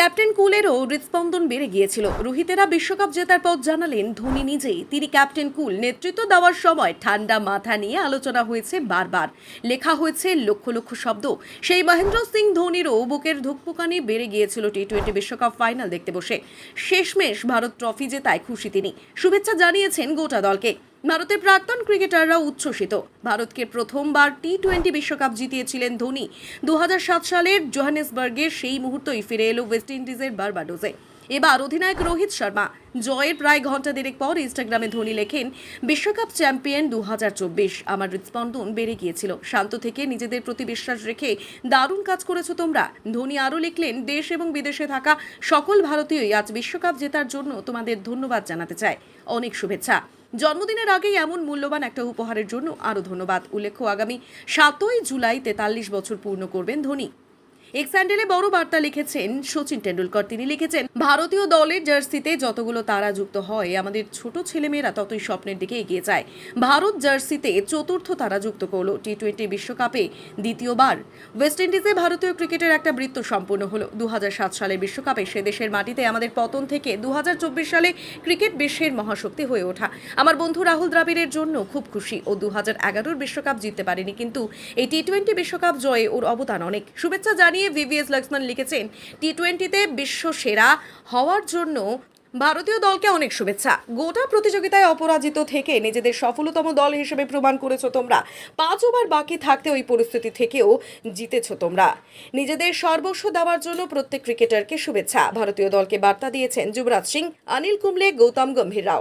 Captain কুলেরও হৃদস্পন্দন বেড়ে গিয়েছিল। রোহিতেরা বিশ্বকাপ জেতার পর জানালেন ধোনি নিজেই। তিনি ক্যাপ্টেন কুল নেতৃত্ব দেওয়ার সময় ঠান্ডা মাথা নিয়ে আলোচনা হয়েছে বারবার। লেখা হয়েছে লক্ষ লক্ষ শব্দ। সেই মহেন্দ্র সিং ধোনিরও বুকের ধুকপুকানি বেড়ে গিয়েছিল টি টোয়েন্টি বিশ্বকাপ ফাইনাল দেখতে বসে। শেষমেশ ভারত ট্রফি জেতায় খুশি তিনি। শুভেচ্ছা জানিয়েছেন গোটা দলকে। ভারতের প্রাক্তন ক্রিকেটাররা উচ্ছ্বসিত। ভারতকে প্রথমবার টি টোয়েন্টি বিশ্বকাপ জিতিয়েছিলেন ধোনি। দু হাজার সাত সালের জোহানেসবার্গের সেই মুহূর্তই ফিরে এলো ওয়েস্ট ইন্ডিজের বারবাডোজে এবার অধিনায়ক রোহিত শর্মা জয়ের প্রায় ঘণ্টা দেড়েক পর ইনস্টাগ্রামে ধোনি লেখেন, বিশ্বকাপ চ্যাম্পিয়ন দু হাজার চব্বিশ। আমার হৃদস্পন্দন বেড়ে গিয়েছিল। শান্ত থেকে নিজেদের প্রতি বিশ্বাস রেখে দারুণ কাজ করেছ তোমরা। ধোনি আরও লিখলেন, দেশ এবং বিদেশে থাকা সকল ভারতীয়ই আজ বিশ্বকাপ জেতার জন্য তোমাদের ধন্যবাদ জানাতে চায়। অনেক শুভেচ্ছা। জন্মদিনের আগেই এমন মূল্যবান একটা উপহারের জন্য আরও ধন্যবাদ। উল্লেখ্য, আগামী সাতই জুলাই তেতাল্লিশ বছর পূর্ণ করবেন ধোনি। এক স্যান্ডেলে বড় বার্তা লিখেছেন সচিন টেন্ডুলকর তিনি লিখেছেন, ভারতীয় দলের জার্সিতে যতগুলো তারা যুক্ত হয়, আমাদের ছোট ছেলেমেয়েরা ততই স্বপ্নের দিকে এগিয়ে যায়। ভারত জার্সিতে চতুর্থ তারা যুক্ত করল টি টোয়েন্টি বিশ্বকাপে দ্বিতীয়বার। ওয়েস্ট ইন্ডিজে ভারতীয় ক্রিকেটের একটা বৃত্ত সম্পূর্ণ হলো। দু সালের বিশ্বকাপে সে দেশের মাটিতে আমাদের পতন থেকে দু হাজার চব্বিশ সালে ক্রিকেট বিশ্বের মহাশক্তি হয়ে ওঠা। আমার বন্ধু রাহুল দ্রাবিড়ের জন্য খুব খুশি ও দু হাজার বিশ্বকাপ জিততে পারেনি, কিন্তু এই টি টোয়েন্টি বিশ্বকাপ জয়ে ওর অবদান অনেক। শুভেচ্ছা জানিয়ে ভিভিএস লক্ষ্মণ লিখেছেন টি টোয়েন্টিতে বিশ্ব সেরা হওয়ার জন্য ভারতীয় দলকে অনেক শুভেচ্ছা। গোটা প্রতিযোগিতায় অপরাজিত থেকে নিজেদের সফলতম দল হিসেবে প্রমাণ করেছ তোমরা। পাঁচ ওভার বাকি থাকতে ওই পরিস্থিতি থেকেও জিতেছো তোমরা। নিজেদের সর্বস্ব দেওয়ার জন্য প্রত্যেক ক্রিকেটারকে শুভেচ্ছা। ভারতীয় দলকে বার্তা দিয়েছেন যুবরাজ সিং অনিল কুম্বলে, গৌতম গম্ভীর রাও।